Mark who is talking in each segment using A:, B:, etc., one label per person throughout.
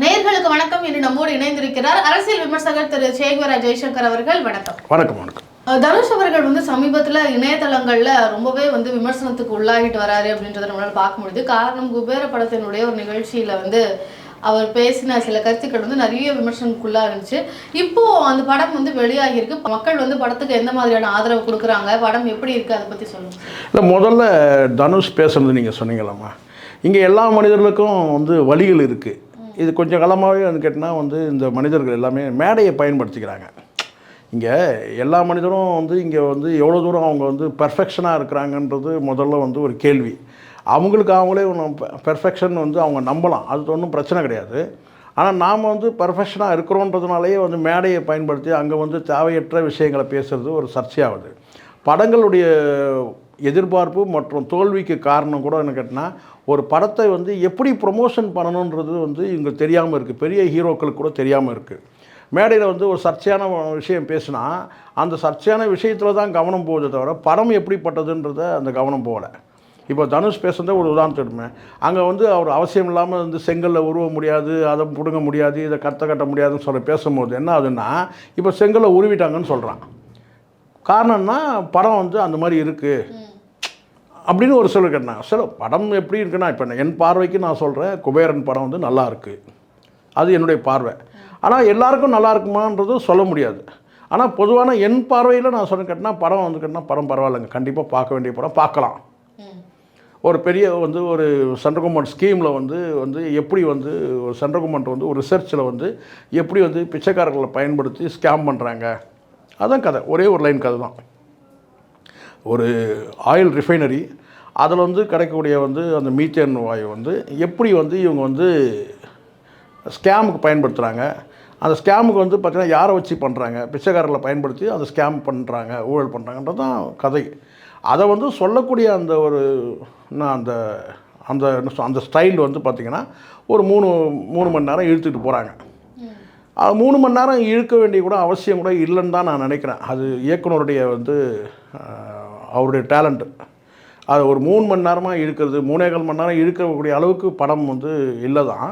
A: நேயர்களுக்கு வணக்கம். இன்று நம்மோடு இணைந்திருக்கிறார் அரசியல் விமர்சகர் திரு சேகுவரா ஜெய்சங்கர் அவர்கள். வணக்கம்.
B: வணக்கம் வணக்கம்.
A: தனுஷ் அவர்கள் வந்து சமீபத்துல இணையதளங்கள்ல ரொம்பவே வந்து விமர்சனத்துக்கு உள்ளாகிட்டு வராரு அப்படின்றத நம்மளால பார்க்க முடியுது. காரணம் குபேர படத்தினுடைய ஒரு நிகழ்ச்சியில வந்து அவர் பேசின சில கருத்துக்கள் வந்து நிறைய விமர்சனத்துக்குள்ளாகிருந்துச்சு இப்போ அந்த படம் வந்து வெளியாகியிருக்கு. மக்கள் வந்து படத்துக்கு எந்த மாதிரியான ஆதரவு கொடுக்குறாங்க? படம் எப்படி இருக்கு? அதை பத்தி சொல்லுங்க.
B: இல்லை முதல்ல தனுஷ் பேசுனது நீங்கள் சொன்னீங்களாம்மா. இங்கே எல்லா மனிதர்களுக்கும் வந்து வழிகள் இருக்குது இது கொஞ்சம் காலமாகவே வந்து கேட்டால் வந்து இந்த மனிதர்கள் எல்லாமே மேடையை பயன்படுத்திக்கிறாங்க. இங்கே எல்லா மனிதரும் வந்து இங்கே வந்து எவ்வளோ தூரம் அவங்க வந்து பெர்ஃபெக்ஷனாக இருக்கிறாங்கன்றது முதல்ல வந்து ஒரு கேள்வி. அவங்களுக்கு அவங்களே பெர்ஃபெக்ஷன் வந்து அவங்க நம்பலாம். அது ஒன்றும் பிரச்சனை கிடையாது. ஆனால் நாம் வந்து பர்ஃபெக்ஷனாக இருக்கிறோன்றதுனாலேயே வந்து மேடையை பயன்படுத்தி அங்கே வந்து தேவையற்ற விஷயங்களை பேசுகிறது ஒரு சர்ச்சையாகுது. படங்களுடைய எதிர்பார்ப்பு மற்றும் தோல்விக்கு காரணம் கூட என்ன கேட்டால் ஒரு படத்தை வந்து எப்படி ப்ரொமோஷன் பண்ணணுன்றது வந்து இவங்க தெரியாமல் இருக்குது பெரிய ஹீரோக்களுக்கு கூட தெரியாமல் இருக்குது மேடையில் வந்து ஒரு சர்ச்சையான விஷயம் பேசினா அந்த சர்ச்சையான விஷயத்தில் தான் கவனம் போகுதே தவிர படம் எப்படிப்பட்டதுன்றத அந்த கவனம் போகலை. இப்போ தனுஷ் பேசுகிறத ஒரு உதாரணத்தை அங்கே வந்து அவர் அவசியம் இல்லாமல் வந்து செங்கலில் உருவ முடியாது அதை பிடுங்க முடியாது இதை கத்த கட்ட முடியாதுன்னு சொல்லி பேசும்போது என்ன ஆகுதுன்னா இப்போ செங்கலை உருவிட்டாங்கன்னு சொல்கிறான் காரணம்னா படம் வந்து அந்த மாதிரி இருக்குது அப்படின்னு ஒரு சொல்லு கேட்டாங்க சில படம் எப்படி இருக்குன்னா இப்போ என் பார்வைக்கு நான் சொல்கிறேன் குபேரன் படம் வந்து நல்லா இருக்குது அது என்னுடைய பார்வை. ஆனால் எல்லாருக்கும் நல்லா இருக்குமான்றது சொல்ல முடியாது. ஆனால் பொதுவான என் பார்வையில் நான் சொன்ன கேட்டினா படம் வந்து கேட்டினா படம் பரவாயில்லைங்க. கண்டிப்பாக பார்க்க வேண்டிய படம் பார்க்கலாம். ஒரு பெரிய வந்து ஒரு சென்ட்ரல் கவர்மெண்ட் ஸ்கீமில் வந்து வந்து எப்படி வந்து ஒரு சென்ட்ரல் கவர்மெண்ட் வந்து ஒரு ரிசர்ச்சில் வந்து எப்படி வந்து பிச்சைக்காரர்களை பயன்படுத்தி ஸ்கேம் பண்ணுறாங்க அதான் கதை. ஒரே ஒரு லைன் கதை தான் ஒரு ஆயில் ரிஃபைனரி அதில் வந்து கிடைக்கக்கூடிய வந்து அந்த மீத்தேன் வாயு வந்து எப்படி வந்து இவங்க வந்து ஸ்கேமுக்கு பயன்படுத்துகிறாங்க அந்த ஸ்கேமுக்கு வந்து பார்த்திங்கன்னா யாரை வச்சு பண்ணுறாங்க பிச்சைக்காரர்களை பயன்படுத்தி அந்த ஸ்கேம் பண்ணுறாங்க ஊழல் பண்ணுறாங்கன்றது தான் கதை. அதை வந்து சொல்லக்கூடிய அந்த ஒரு என்ன அந்த அந்த என்ன அந்த ஸ்டைல் வந்து பார்த்திங்கன்னா ஒரு மூணு மூணு மணி நேரம் இழுத்துட்டு போகிறாங்க அது மூணு மணி நேரம் இழுக்க வேண்டிய கூட அவசியம் கூட இல்லைன்னு தான் நான் நினைக்கிறேன். அது இயக்குனருடைய வந்து அவருடைய டேலண்ட்டு அது ஒரு மூணு மணி நேரமாக இழுக்கிறது மூணேகால் மணி நேரம் இழுக்கக்கூடிய அளவுக்கு படம் வந்து இல்லை தான்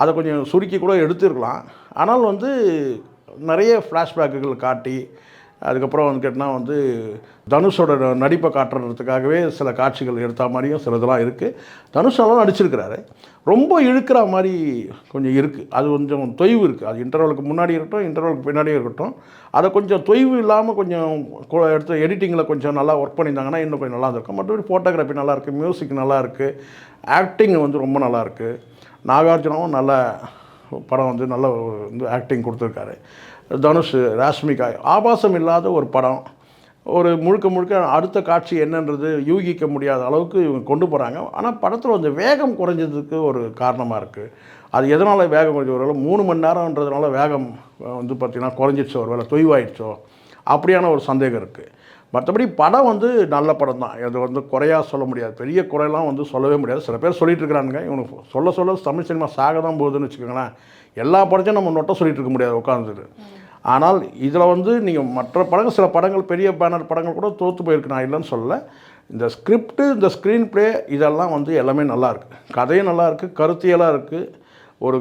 B: அதை கொஞ்சம் சுருக்கி கூட எடுத்துருக்கலாம். ஆனால் வந்து நிறைய ஃப்ளாஷ்பேக்குகள் காட்டி அதுக்கப்புறம் வந்து கேட்டால் வந்து தனுஷோட நடிப்பை காட்டுறதுக்காகவே சில காட்சிகள் எடுத்த மாதிரியும் சில இதெல்லாம் இருக்குது தனுஷ் நல்லா நடிச்சிருக்கிறாரு. ரொம்ப இழுக்கிற மாதிரி கொஞ்சம் இருக்குது அது கொஞ்சம் தொய்வு இருக்குது அது இன்டர்வலுக்கு முன்னாடி இருக்கட்டும் இன்டர்வலுக்கு பின்னாடியும் இருக்கட்டும். அதை கொஞ்சம் தொய்வு இல்லாமல் கொஞ்சம் கொ- எடுத்து எடிட்டிங்கில் கொஞ்சம் நல்லா ஒர்க் பண்ணியிருந்தாங்கன்னா இன்னும் கொஞ்சம் நல்லா இருக்கும் மற்றபடி ஃபோட்டோகிராஃபி நல்லா இருக்குது மியூசிக் நல்லா இருக்குது ஆக்டிங் வந்து ரொம்ப நல்லா இருக்குது நாகார்ஜுனாவும் நல்ல படம் வந்து நல்ல வந்து ஆக்டிங் கொடுத்துருக்காரு. தனுஷ் ராஷ்மிகா ஆபாசம் இல்லாத ஒரு படம். ஒரு முழுக்க முழுக்க அடுத்த காட்சி என்னன்றது யூகிக்க முடியாத அளவுக்கு இவங்க கொண்டு போகிறாங்க ஆனால் படத்தில் கொஞ்சம் வேகம் குறைஞ்சதுக்கு ஒரு காரணமாக இருக்குது அது எதனால் வேகம் குறைஞ்ச ஒரு மூணு மணி நேரம்ன்றதுனால வேகம் வந்து பார்த்திங்கன்னா குறைஞ்சிச்சோ ஒரு வேலை தொய்வாயிடுச்சோ? அப்படியான ஒரு சந்தேகம் இருக்குது மற்றபடி படம் வந்து நல்ல படம் தான். அது வந்து குறையாக சொல்ல முடியாது. பெரிய குறையெல்லாம் வந்து சொல்லவே முடியாது. சில பேர் சொல்லிட்டு இருக்கிறானுங்க. இவனுக்கு சொல்ல சொல்ல தமிழ் சினிமா சாக தான் போகுதுன்னு வச்சுக்கோங்களேன். எல்லா படத்தையும் நம்ம நொட்டை சொல்லிட்டு இருக்க முடியாது உட்காந்துட்டு ஆனால் இதில் வந்து நீங்கள் மற்ற படங்கள் சில படங்கள் பெரிய பேனர் படங்கள் கூட தோற்று போயிருக்கு நான் இல்லைன்னு சொல்லல. இந்த ஸ்கிரிப்டு இந்த ஸ்க்ரீன் ப்ளே இதெல்லாம் வந்து எல்லாமே நல்லா இருக்கு. கதையும் நல்லா இருக்குது கருத்தியலாக இருக்குது ஒரு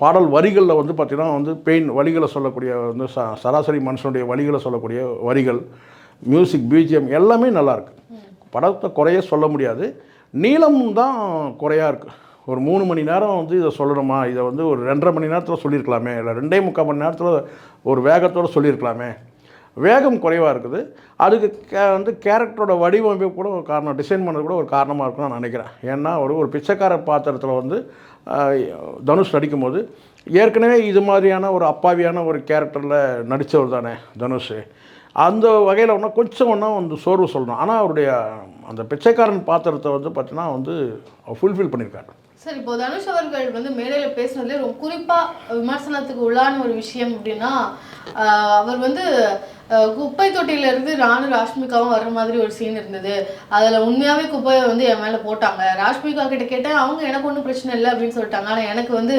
B: பாடல் வரிகளில் வந்து பார்த்திங்கன்னா வந்து பெயின் வரிகளை சொல்லக்கூடிய வந்து ச சராசரி மனுஷனுடைய வரிகளை சொல்லக்கூடிய வரிகள் மியூசிக் பிஜிஎம் எல்லாமே நல்லா இருக்கு. படத்தை குறைய சொல்ல முடியாது. நீளம் தான் குறையா இருக்குது ஒரு மூணு மணி நேரம் வந்து இதை சொல்லணுமா? இதை வந்து ஒரு ரெண்டரை மணி நேரத்தில் சொல்லியிருக்கலாமே. இல்லை ரெண்டே முக்கால் மணி நேரத்தில் ஒரு வேகத்தோடு சொல்லியிருக்கலாமே. வேகம் குறைவாக இருக்குது. அதுக்கு கே வந்து கேரக்டரோட வடிவமைப்பு கூட ஒரு காரணம் டிசைன் பண்ணது கூட ஒரு காரணமாக இருக்கும்னு நான் நினைக்கிறேன். ஏன்னா ஒரு ஒரு பிச்சைக்கார பாத்திரத்தில் வந்து தனுஷ் நடிக்கும்போது ஏற்கனவே இது மாதிரியான ஒரு அப்பாவியான ஒரு கேரக்டரில் நடித்தவர் தானே தனுஷ். அந்த வகையில் ஒன்றா கொஞ்சம் ஒன்றா வந்து சோர்வு சொல்லணும். ஆனால் அவருடைய அந்த பிச்சைக்காரன் பாத்திரத்தை வந்து பார்த்தீங்கன்னா வந்து ஃபுல்ஃபில் பண்ணியிருக்காரு.
A: சரி இப்போ தனுஷ் அவர்கள் வந்து மேடையில் பேசுனதுல ரொம்ப குறிப்பாக விமர்சனத்துக்கு உள்ளான ஒரு விஷயம் அப்படின்னா அவர் வந்து குப்பை தொட்டியிலேருந்து நானும் ராஷ்மிகாவும் வர்ற மாதிரி ஒரு சீன் இருந்தது. அதில் உண்மையாகவே குப்பையை வந்து என் மேலே போட்டாங்க. ராஷ்மிகா கிட்ட கேட்டேன் அவங்க எனக்கு ஒன்றும் பிரச்சனை இல்லை அப்படின்னு சொல்லிட்டாங்க. ஆனால் எனக்கு வந்து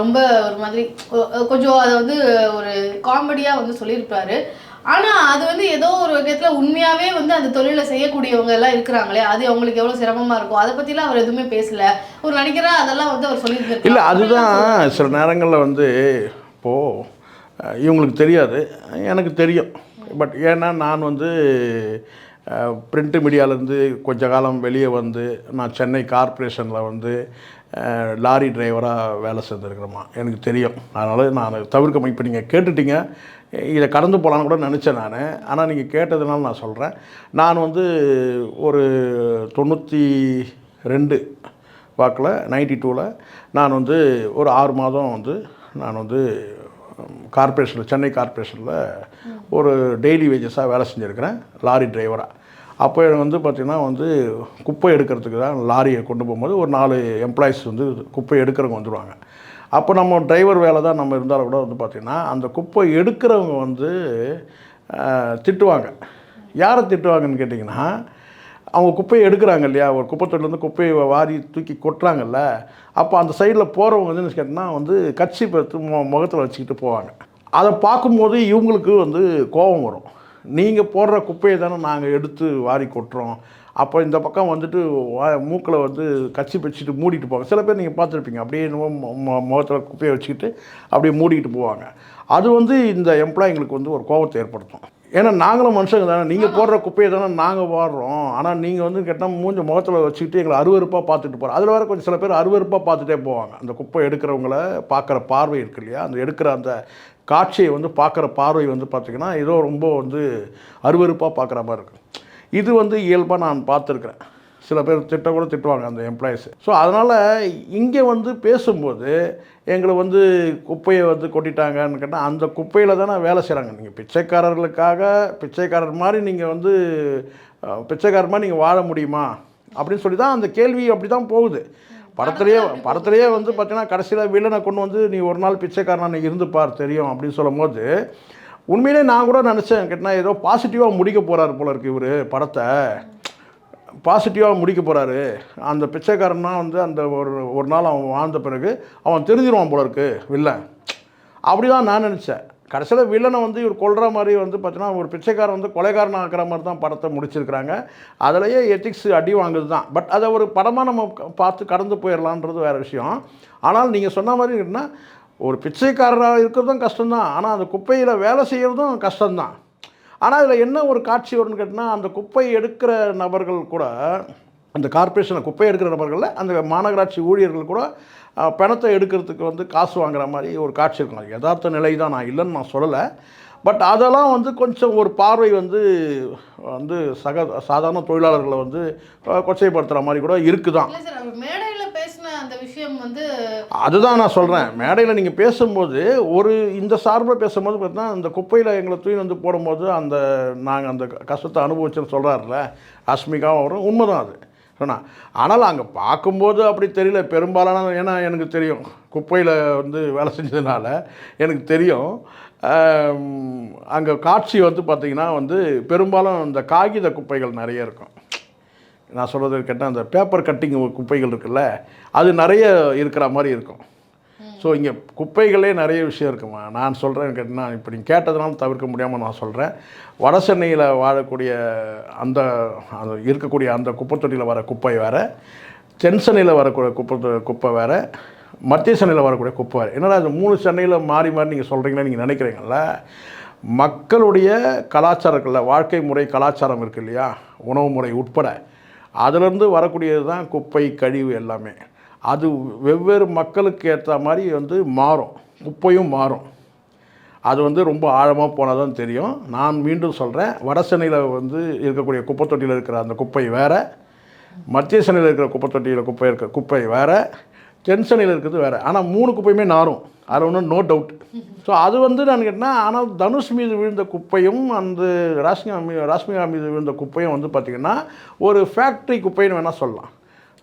A: ரொம்ப ஒரு மாதிரி கொஞ்சம் அதை வந்து ஒரு காமெடியாக வந்து சொல்லியிருப்பாரு. ஆனா அது வந்து ஏதோ ஒரு விதத்துல உண்மையாவே வந்து அந்த தொழிலை செய்யக்கூடியவங்க எல்லாம் இருக்கிறாங்களே அது அவங்களுக்கு எவ்வளவு சிரமமா இருக்கும் அதை பத்திலாம் அவர் எதுவுமே பேசல. ஒரு நடிகரா அதெல்லாம் வந்து அவர் சொல்லியிருந்திருக்காரு.
B: இல்லை அதுதான் சில நேரங்களில் வந்து இப்போது அஹ், இவங்களுக்கு தெரியாது. எனக்கு தெரியும். பட் ஏன்னா நான் வந்து பிரிண்ட் மீடியாவிலேருந்து கொஞ்ச காலம் வெளியே வந்து நான் சென்னை கார்ப்பரேஷனில் வந்து லாரி டிரைவராக வேலை செஞ்சுருக்கிறேம்மா எனக்கு தெரியும். அதனால் நான் தவிர்க்க இப்போ நீங்கள் கேட்டுட்டீங்க. இதை கடந்து போகலான்னு கூட நினச்சேன் நான். ஆனால் நீங்கள் கேட்டதுனால நான் சொல்கிறேன் நான் வந்து ஒரு தொண்ணூற்றி ரெண்டு வாக்கில் நைன்டி டூவில் நான் வந்து ஒரு ஆறு மாதம் வந்து நான் வந்து கார்ப்பரேஷனில் சென்னை கார்ப்பரேஷனில் ஒரு டெய்லி வேஜஸாக வேலை செஞ்சுருக்கிறேன். லாரி டிரைவராக அப்போ வந்து பார்த்திங்கன்னா வந்து குப்பை எடுக்கிறதுக்கு தான் லாரியை கொண்டு போகும்போது ஒரு நாலு எம்ப்ளாயிஸ் வந்து குப்பை எடுக்கிறவங்க வந்துடுவாங்க அப்போ நம்ம டிரைவர் வேலை தான் நம்ம இருந்தாலும் கூட வந்து பார்த்திங்கன்னா அந்த குப்பை எடுக்கிறவங்க வந்து திட்டுவாங்க. யாரை திட்டுவாங்கன்னு கேட்டிங்கன்னா அவங்க குப்பையை எடுக்கிறாங்க இல்லையா? ஒரு குப்பைத்தொட்டிலேருந்து குப்பையை வாரி தூக்கி கொட்டுறாங்கல்ல. அப்போ அந்த சைடில் போகிறவங்க வந்து என்ன கேட்டிங்கன்னா வந்து கட்சி பார்த்து மு முகத்தில் வச்சுக்கிட்டு போவாங்க. அதை பார்க்கும்போது இவங்களுக்கு வந்து கோபம் வரும். நீங்கள் போடுற குப்பையை தானே நாங்கள் எடுத்து வாரி கொட்டுறோம். அப்போ இந்த பக்கம் வந்துட்டு மூக்கில் வந்து கச்சி வச்சுட்டு மூடிட்டு போவாங்க. சில பேர் நீங்கள் பார்த்துருப்பீங்க. அப்படியே என்னமோ முகத்தில் குப்பையை வச்சுக்கிட்டு அப்படியே மூடிக்கிட்டு போவாங்க. அது வந்து இந்த எம்ப்ளாயிங்களுக்கு வந்து ஒரு கோபத்தை ஏற்படுத்தும். ஏன்னா நாங்களும் மனுஷங்க தானே. நீங்கள் போடுற குப்பையை தானே நாங்கள் வாடுறோம் ஆனால் நீங்கள் வந்து கேட்டால் மூஞ்ச முகத்தில் வச்சுக்கிட்டு எங்களை அருவருப்பாக பார்த்துட்டு போகிறோம் அதில் வேறு கொஞ்சம் சில பேர் அருவருப்பாக பார்த்துட்டே போவாங்க. அந்த குப்பை எடுக்கிறவங்கள பார்க்குற பார்வை இருக்கு இல்லையா? அந்த எடுக்கிற அந்த காட்சியை வந்து பார்க்குற பார்வை வந்து பார்த்திங்கன்னா ஏதோ ரொம்ப வந்து அருவருப்பாக பார்க்குற மாதிரி இருக்கும். இது வந்து இயல்பாக நான் பார்த்துருக்குறேன். சில பேர் திட்ட கூட திட்டுவாங்க அந்த எம்ப்ளாயிஸு ஸோ அதனால் இங்கே வந்து பேசும்போது எங்களை வந்து குப்பையை வந்து கொட்டிட்டாங்கன்னு கேட்டால் அந்த குப்பையில் தானே வேலை செய்கிறாங்க நீங்கள் பிச்சைக்காரர்களுக்காக பிச்சைக்காரர் மாதிரி நீங்கள் வந்து பிச்சைக்காரர் மாதிரி நீங்கள் வாழ முடியுமா? அப்படின்னு சொல்லி தான் அந்த கேள்வி அப்படி தான் போகுது. படத்துலேயே படத்துலேயே வந்து பார்த்தீங்கன்னா கடைசியில் வில்லனை கொண்டு வந்து நீ ஒரு நாள் பிச்சைக்காரனா நீ இருந்து பார் தெரியும் அப்படின்னு சொல்லும்போது உண்மையிலே நான் கூட நினச்சேன் கேட்டால் ஏதோ பாசிட்டிவாக முடிக்க போகிறாரு போல இருக்கு இவர் படத்தை. பாசிட்டிவாக முடிக்க போகிறாரு அந்த பிச்சைக்காரன்னா வந்து அந்த ஒரு ஒரு நாள் அவன் வாழ்ந்த பிறகு அவன் தெரிஞ்சிருவான் போல இருக்கு வில்லன். அப்படி தான் நான் நினச்சேன். கடைசியில் வில்லனை வந்து இவர் கொள்கிற மாதிரி வந்து பார்த்தீங்கன்னா ஒரு பிச்சைக்காரன் வந்து கொலைகாரன் ஆக்கிற மாதிரி தான் படத்தை முடிச்சிருக்கிறாங்க. அதுலேயே எத்திக்ஸ் அடி வாங்குது தான். பட் அதை ஒரு படமாக நம்ம பார்த்து கடந்து போயிடலான்றது வேறு விஷயம். ஆனால் நீங்கள் சொன்ன மாதிரி என்ன ஒரு பிச்சைக்காரராக இருக்கிறதும் கஷ்டம்தான். ஆனால் அந்த குப்பையில் வேலை செய்கிறதும் கஷ்டம்தான். ஆனால் அதில் என்ன ஒரு காட்சி வரும்னு கேட்டால் அந்த குப்பை எடுக்கிற நபர்கள் கூட அந்த கார்ப்பரேஷனில் குப்பை எடுக்கிற நபர்களில் அந்த மாநகராட்சி ஊழியர்கள் கூட பணத்தை எடுக்கிறதுக்கு வந்து காசு வாங்குற மாதிரி ஒரு காட்சி இருக்கும். அது யதார்த்த நிலை தான் நான் இல்லைன்னு நான் சொல்லலை. பட் அதெல்லாம் வந்து கொஞ்சம் ஒரு பார்வை வந்து வந்து சக சாதாரண தொழிலாளர்களை வந்து கொச்சைப்படுத்துகிற மாதிரி கூட இருக்குதான்.
A: மேடையில பேசின அந்த விஷயம் வந்து
B: அதுதான் நான் சொல்கிறேன் மேடையில் நீங்கள் பேசும்போது ஒரு இந்த சார்பில் பேசும்போது பார்த்தீங்கன்னா இந்த குப்பையில் எங்களை தூக்கி வந்து போடும்போது அந்த நாங்கள் அந்த கஷ்டத்தை அனுபவிச்சோன்னு சொல்கிறாருல அஸ்மிகாவும் அவரும் உண்மைதான் அது. சொன்னான் ஆனால் அங்கே பார்க்கும்போது அப்படி தெரியல. பெரும்பாலான ஏன்னா எனக்கு தெரியும். குப்பையில் வந்து வேலை செஞ்சதுனால எனக்கு தெரியும். அங்கே காட்சி வந்து பார்த்திங்கன்னா வந்து பெரும்பாலும் இந்த காகித குப்பைகள் நிறைய இருக்கும். நான் சொல்கிறது கேட்டால் அந்த பேப்பர் கட்டிங் குப்பைகள் இருக்குல்ல அது நிறைய இருக்கிற மாதிரி இருக்கும். ஸோ இங்கே குப்பைகளே நிறைய விஷயம் இருக்குமா? நான் சொல்கிறேன் கேட்டினா இப்போ நீங்கள் கேட்டதுனால தவிர்க்க முடியாமல் நான் சொல்கிறேன் வட சென்னையில் வாழக்கூடிய அந்த அந்த இருக்கக்கூடிய அந்த குப்பை தொட்டியில் வர குப்பை வேறு. தென் சென்னையில் வரக்கூடிய குப்பை தொ- குப்பை வேறு. மத்திய சென்னையில் வரக்கூடிய குப்பை வேறு. என்னடா அது மூணு சென்னையில் மாறி மாறி நீங்கள் சொல்கிறீங்களா நீங்கள் நினைக்கிறீங்கல்ல? மக்களுடைய கலாச்சாரங்கள்ல வாழ்க்கை முறை கலாச்சாரம் இருக்குது இல்லையா? உணவு முறை உட்பட. அதிலிருந்து வரக்கூடியது தான் குப்பை கழிவு எல்லாமே. அது வெவ்வேறு மக்களுக்கு ஏற்ற மாதிரி வந்து மாறும். குப்பையும் மாறும். அது வந்து ரொம்ப ஆழமாக போனால் தான் தெரியும். நான் மீண்டும் சொல்கிறேன் வட சென்னையில் வந்து இருக்கக்கூடிய குப்பை தொட்டியில் இருக்கிற அந்த குப்பை வேறு. மத்திய சென்னையில் இருக்கிற குப்பை தொட்டியில் குப்பை இருக்கிற குப்பை வேறு. தென் சென்னையில் இருக்கிறது வேறு. ஆனால் மூணு குப்பையுமே நாரும். அது ஒன்றும் நோ டவுட் ஸோ அது வந்து நான் கேட்டேன்னா ஆனால் தனுஷ் மீது விழுந்த குப்பையும் அந்த ராஷ்மிகா மீ ராஷ்மிகா மீது விழுந்த குப்பையும் வந்து பார்த்திங்கன்னா ஒரு ஃபேக்ட்ரி குப்பைன்னு வேணால் சொல்லலாம்.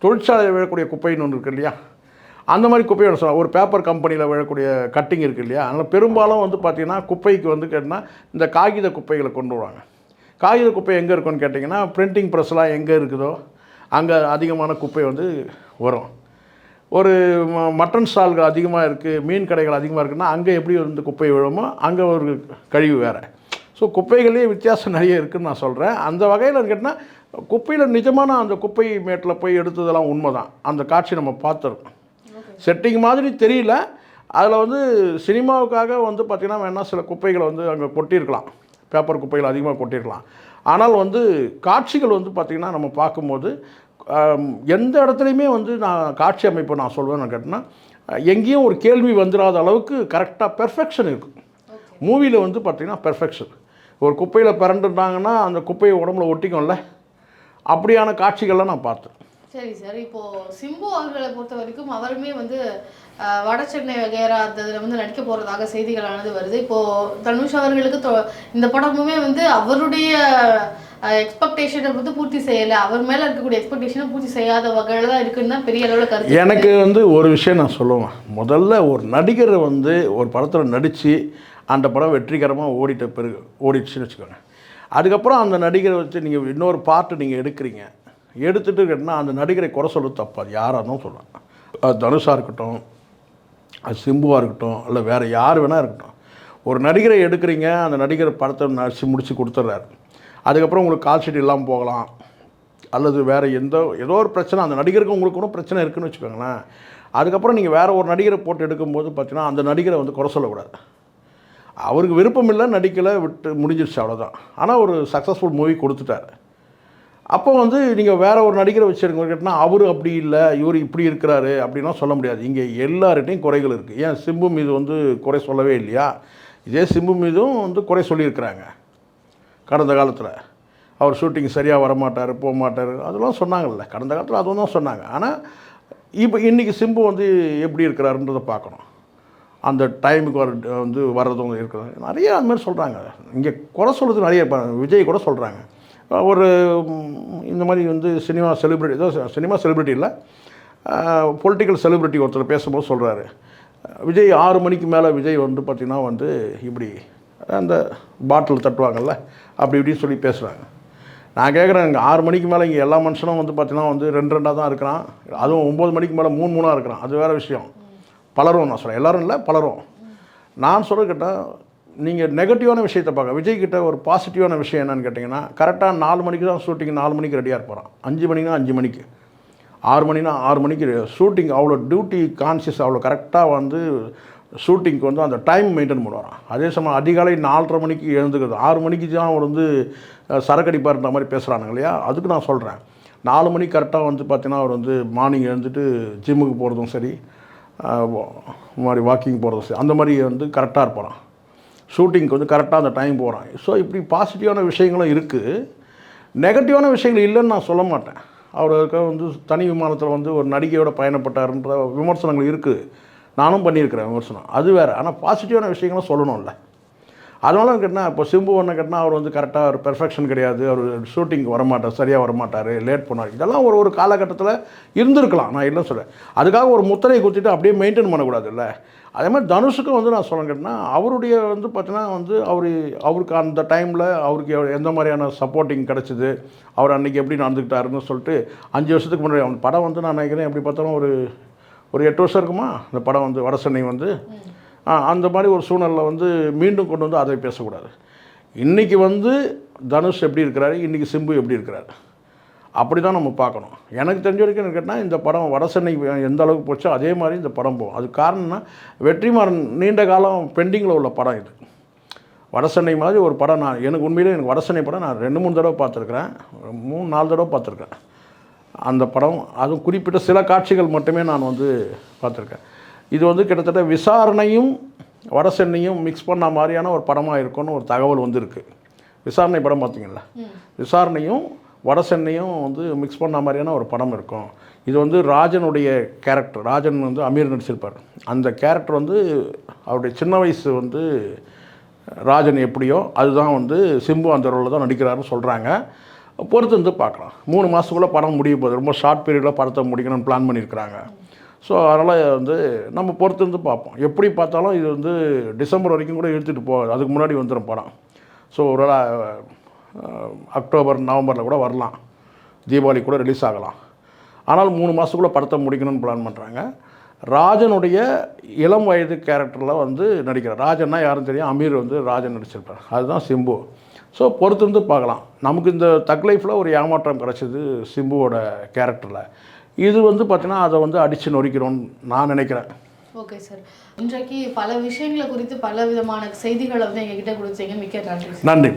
B: தொழிற்சாலையில் விழக்கூடிய குப்பைன்னு ஒன்று இருக்கு இல்லையா? அந்த மாதிரி குப்பையை சொல்லலாம். ஒரு பேப்பர் கம்பெனியில் விழக்கூடிய கட்டிங் இருக்குது இல்லையா? அதனால் பெரும்பாலும் வந்து பார்த்திங்கன்னா குப்பைக்கு வந்து கேட்டிங்கன்னா இந்த காகித குப்பைகளை கொண்டு வருவாங்க. காகித குப்பை எங்கே இருக்குன்னு கேட்டிங்கன்னா பிரிண்டிங் ப்ரெஸ்லாம் எங்கே இருக்குதோ அங்கே அதிகமான குப்பை வந்து வரும். ஒரு மட்டன் ஸ்டால்கள் அதிகமாக இருக்குது மீன் கடைகள் அதிகமாக இருக்குன்னா அங்கே எப்படி வந்து குப்பை விழுமோ அங்கே ஒரு கழிவு வேறு. ஸோ குப்பைகளே வித்தியாசம் நிறைய இருக்குதுன்னு நான் சொல்கிறேன் அந்த வகையில் கேட்டால் குப்பையில் நிஜமான அந்த குப்பை மேட்டில் போய் எடுத்ததெல்லாம் உண்மை தான் அந்த காட்சி நம்ம பார்த்துருக்கோம். செட்டிங் மாதிரி தெரியல. அதில் வந்து சினிமாவுக்காக வந்து பார்த்திங்கன்னா வேணால் சில குப்பைகளை வந்து அங்கே கொட்டியிருக்கலாம். பேப்பர் குப்பைகள் அதிகமாக கொட்டியிருக்கலாம். ஆனால் வந்து காட்சிகள் வந்து பார்த்திங்கன்னா நம்ம பார்க்கும்போது எந்த இடத்துலையுமே வந்து நான் காட்சி அமைப்பை நான் சொல்வேன்னு கேட்டேன்னா எங்கேயும் ஒரு கேள்வி வந்துடாத அளவுக்கு கரெக்டாக பெர்ஃபெக்ஷன் இருக்கும். மூவியில் வந்து பார்த்திங்கன்னா பெர்ஃபெக்ஷன் ஒரு குப்பையில் பிறண்டுட்டாங்கன்னா அந்த குப்பையை உடம்புல ஒட்டிக்கும்ல. அப்படியான காட்சிகள்லாம் நான் பார்த்தேன்.
A: சரி சார் இப்போ சிம்பு அவர்களை பொறுத்த வரைக்கும் அவருமே வந்து வட சென்னை வகைரா அந்த இதில் வந்து நடிக்க போறதாக செய்திகளானது வருது. இப்போ தனுஷ் அவர்களுக்கு இந்த படமுமே வந்து அவருடைய எக்ஸ்பெக்டேஷனை வந்து பூர்த்தி செய்யலை. அவர் மேல இருக்கக்கூடிய எக்ஸ்பெக்டேஷனை பூர்த்தி செய்யாத வகையில் தான் இருக்குன்னு தான் பெரிய அளவில் கருத்து
B: எனக்கு வந்து ஒரு விஷயம் நான் சொல்லுவேன். முதல்ல ஒரு நடிகர் வந்து ஒரு படத்தில் நடித்து அந்த படம் வெற்றிகரமாக ஓடிட்ட பிறகு ஓடிடுச்சுன்னு வச்சுக்கோங்க. அதுக்கப்புறம் அந்த நடிகரை வச்சு நீங்கள் இன்னொரு பாட்டு நீங்கள் எடுக்கிறீங்க. எடுத்துட்டு கேட்டால் அந்த நடிகரை குறை சொல்ல தப்பாது அது யாராக இருந்தாலும் சொல்லலாம் தனுஷாக இருக்கட்டும் அது சிம்புவாக இருக்கட்டும் இல்லை வேறு யார் வேணால் இருக்கட்டும். ஒரு நடிகரை எடுக்கிறீங்க அந்த நடிகர் படத்தை நடிச்சு முடித்து கொடுத்துட்றாரு அதுக்கப்புறம் உங்களுக்கு கால் ஷீட் இல்லாமல் போகலாம். அல்லது வேறு எந்த ஏதோ ஒரு பிரச்சனை அந்த நடிகருக்கு உங்களுக்கு கூட பிரச்சனை இருக்குதுன்னு வச்சுக்கோங்களேன். அதுக்கப்புறம் நீங்கள் வேறு ஒரு நடிகரை போட்டு எடுக்கும்போது பார்த்தீங்கன்னா அந்த நடிகரை வந்து குறை சொல்லக்கூடாது. அவருக்கு விருப்பம் இல்லை நடிக்கலை விட்டு முடிஞ்சிருச்சு அவ்வளோதான் ஆனால் ஒரு சக்ஸஸ்ஃபுல் மூவி கொடுத்துட்டாரு. அப்போ வந்து நீங்கள் வேறு ஒரு நடிகரை வச்சுருங்க கேட்டால் அவர் அப்படி இல்லை இவர் இப்படி இருக்கிறாரு அப்படின்லாம் சொல்ல முடியாது. இங்கே எல்லார்கிட்டையும் குறைகள் இருக்குது ஏன் சிம்பு மீது வந்து குறை சொல்லவே இல்லையா? இதே சிம்பு மீதும் வந்து குறை சொல்லியிருக்கிறாங்க. கடந்த காலத்தில். அவர் ஷூட்டிங் சரியாக வரமாட்டார் போக மாட்டார் அதெல்லாம் சொன்னாங்கல்ல. கடந்த காலத்தில் அதுவும் தான் சொன்னாங்க. ஆனால் இப்போ இன்றைக்கி சிம்பு வந்து எப்படி இருக்கிறாருன்றதை பார்க்கணும். அந்த டைமுக்கு வர வந்து வர்றதும் இருக்கிறாங்க நிறைய அந்த மாதிரி சொல்கிறாங்க இங்கே குறை சொல்கிறது நிறைய இப்போ விஜய் கூட சொல்கிறாங்க ஒரு இந்த மாதிரி வந்து சினிமா செலிப்ரிட்டி ஏதோ சினிமா செலிப்ரிட்டி இல்லை. பொலிட்டிக்கல் செலிப்ரிட்டி ஒருத்தர் பேசும்போது சொல்கிறாரு விஜய் ஆறு மணிக்கு மேலே விஜய் வந்து பார்த்திங்கன்னா வந்து இப்படி அந்த பாட்டில் தட்டுவாங்கல்ல அப்படி இப்படின்னு சொல்லி பேசுகிறாங்க நான் கேட்குறேன் இங்கே ஆறு மணிக்கு மேலே இங்கே எல்லா மனுஷனும் வந்து பார்த்திங்கன்னா வந்து ரெண்டு ரெண்டாக தான் இருக்கிறான். அதுவும் ஒம்பது மணிக்கு மேலே மூணு மூணாக இருக்கிறான். அது வேறு விஷயம். பலரும் நான் சொல்கிறேன் எல்லோரும் இல்லை பலரும். நான் சொல்ல கேட்டால் நீங்கள் நெகட்டிவான விஷயத்தை பார்க்க விஜய் கிட்ட ஒரு பாசிட்டிவான விஷயம் என்னன்னு கேட்டிங்கன்னா கரெக்டாக நாலு மணிக்கு தான் ஷூட்டிங் நாலு மணிக்கு ரெடியாக இருப்பான் அஞ்சு மணினா அஞ்சு மணிக்கு. ஆறு மணினா ஆறு மணிக்கு ஷூட்டிங் அவ்வளோ டியூட்டி கான்சியஸ் அவ்வளோ கரெக்டாக வந்து ஷூட்டிங்க்கு வந்து அந்த டைம் மெயின்டைன் பண்ணுவாராம். அதே சமயம் அதிகாலை நாலரை மணிக்கு எழுந்துக்கிறது ஆறு மணிக்கு தான் அவர் வந்து அஹ், சரக்கடிப்பார்ன்ற மாதிரி பேசுகிறானுங்க இல்லையா? அதுக்கு நான் சொல்கிறேன் நாலு மணிக்கு கரெக்டாக வந்து பார்த்தீங்கன்னா அவர் வந்து மார்னிங் எழுந்துட்டு ஜிம்முக்கு போகிறதும் சரி மாதிரி வாக்கிங் போகிறது அந்த மாதிரி வந்து கரெக்டாக இருப்பான் ஷூட்டிங்க்கு வந்து கரெக்டாக அந்த டைம் போகிறான் ஸோ இப்படி பாசிட்டிவான விஷயங்களும் இருக்குது நெகட்டிவான விஷயங்கள் இல்லைன்னு நான் சொல்ல மாட்டேன். அவருக்கு வந்து தனி விமானத்தில் வந்து ஒரு நடிகையோட பயணப்பட்டாருன்ற விமர்சனங்கள் இருக்குது நானும் பண்ணியிருக்கிறேன் விமர்சனம். அது வேறு. ஆனால் பாசிட்டிவான விஷயங்களும் சொல்லணும்ல. அதனால கேட்டால் இப்போ சிம்பு ஒன்று கேட்டால் அவர் வந்து கரெக்டாக ஒரு பெர்ஃபெக்ஷன் கிடையாது அவர் ஷூட்டிங் வரமாட்டார் சரியாக வரமாட்டார் லேட் பண்ணார் இதெல்லாம் ஒரு ஒரு காலகட்டத்தில் இருந்திருக்கலாம் நான் இல்லை சொல்கிறேன் அதுக்காக ஒரு முத்திரை குத்திட்டு அப்படியே மெயின்டைன் பண்ணக்கூடாதுல்ல. அதே மாதிரி தனுஷுக்கும் வந்து நான் சொல்ல கேட்டேன்னா அவருடைய வந்து பார்த்தீங்கன்னா வந்து அவர் அவருக்கு அந்த டைமில் அவருக்கு எந்த மாதிரியான சப்போர்ட்டிங் கிடச்சிது அவர் அன்றைக்கி எப்படி நடந்துக்கிட்டாருன்னு சொல்லிட்டு அஞ்சு வருஷத்துக்கு முன்னாடி அவன் படம் வந்து நான் நினைக்கிறேன் எப்படி பார்த்தாலும் ஒரு ஒரு எட்டு வருஷம் இருக்குமா? இந்த படம் வந்து வடசென்னை வந்து. அந்த மாதிரி ஒரு சூழ்நிலை வந்து மீண்டும் கொண்டு வந்து அதை பேசக்கூடாது. இன்றைக்கி வந்து தனுஷ் எப்படி இருக்கிறாரு இன்றைக்கி சிம்பு எப்படி இருக்கிறாரு? அப்படி தான் நம்ம பார்க்கணும். எனக்கு தெரிஞ்ச வரைக்கும் என்ன கேட்டால் இந்த படம் வடசென்னை எந்த அளவுக்கு போச்சோ அதே மாதிரி இந்த படம் போகும். அது காரணம்னா வெற்றிமாறன் நீண்ட காலம் பெண்டிங்கில் உள்ள படம் இது. வடசென்னை மாதிரி ஒரு படம் நான் எனக்கு உண்மையிலே எனக்கு வடசென்னை படம் நான் ரெண்டு மூணு தடவை பார்த்துருக்குறேன். மூணு நாலு தடவை பார்த்துருக்கேன் அந்த படம் அதுவும் குறிப்பிட்ட சில காட்சிகள் மட்டுமே நான் வந்து பார்த்துருக்கேன். இது வந்து கிட்டத்தட்ட விசாரணையும் வடசென்னையும் மிக்ஸ் பண்ண மாதிரியான ஒரு படமாக இருக்கும்னு ஒரு தகவல் வந்து இருக்கு விசாரணை படம் பார்த்தீங்களா விசாரணையும் வடசென்னையும் வந்து மிக்ஸ் பண்ண மாதிரியான ஒரு படம் இருக்கும். இது வந்து ராஜனுடைய கேரக்டர் ராஜன் வந்து அமீர் நடிச்சிருப்பார். அந்த கேரக்டர் வந்து அவருடைய சின்ன வயசு வந்து ராஜன் எப்படியோ அதுதான் வந்து சிம்பு அந்த ரோலில் தான் நடிக்கிறாருன்னு சொல்கிறாங்க பொறுத்து வந்து பார்க்கலாம். மூணு மாதத்துக்குள்ளே படம் முடிய போகுது. ரொம்ப ஷார்ட் பீரியடில் படத்தை முடிக்கணும்னு பிளான் பண்ணியிருக்கிறாங்க. ஸோ அதனால் வந்து நம்ம பொறுத்திருந்து பார்ப்போம். எப்படி பார்த்தாலும் இது வந்து டிசம்பர் வரைக்கும் கூட இழுத்துட்டு போ அதுக்கு முன்னாடி வந்துடும் படம். ஸோ ஒரு அக்டோபர் நவம்பரில் கூட வரலாம். தீபாவளி கூட ரிலீஸ் ஆகலாம். ஆனால் மூணு மாதத்துக்குள்ளே படத்தை முடிக்கணும்னு பிளான் பண்ணுறாங்க ராஜனுடைய இளம் வயது கேரக்டரில் வந்து நடிக்கிறார். ராஜன்னா யாரும் தெரியும்? அமீர் வந்து ராஜன் நடிச்சிருப்பார். அதுதான் சிம்பு. ஸோ பொறுத்திருந்து பார்க்கலாம். நமக்கு இந்த தக் லைஃப்பில் ஒரு ஏமாற்றம் கிடச்சிது சிம்புவோட கேரக்டரில் இது வந்து பார்த்தீங்கன்னா அதை வந்து அடித்து நொறிக்கிறோன்னு நான் நினைக்கிறேன்.
A: ஓகே சார் இன்றைக்கு பல விஷயங்களை குறித்து பல விதமான செய்திகளை வந்து எங்ககிட்ட கொடுத்தீங்க. மிக்க நன்றி
B: நன்றி.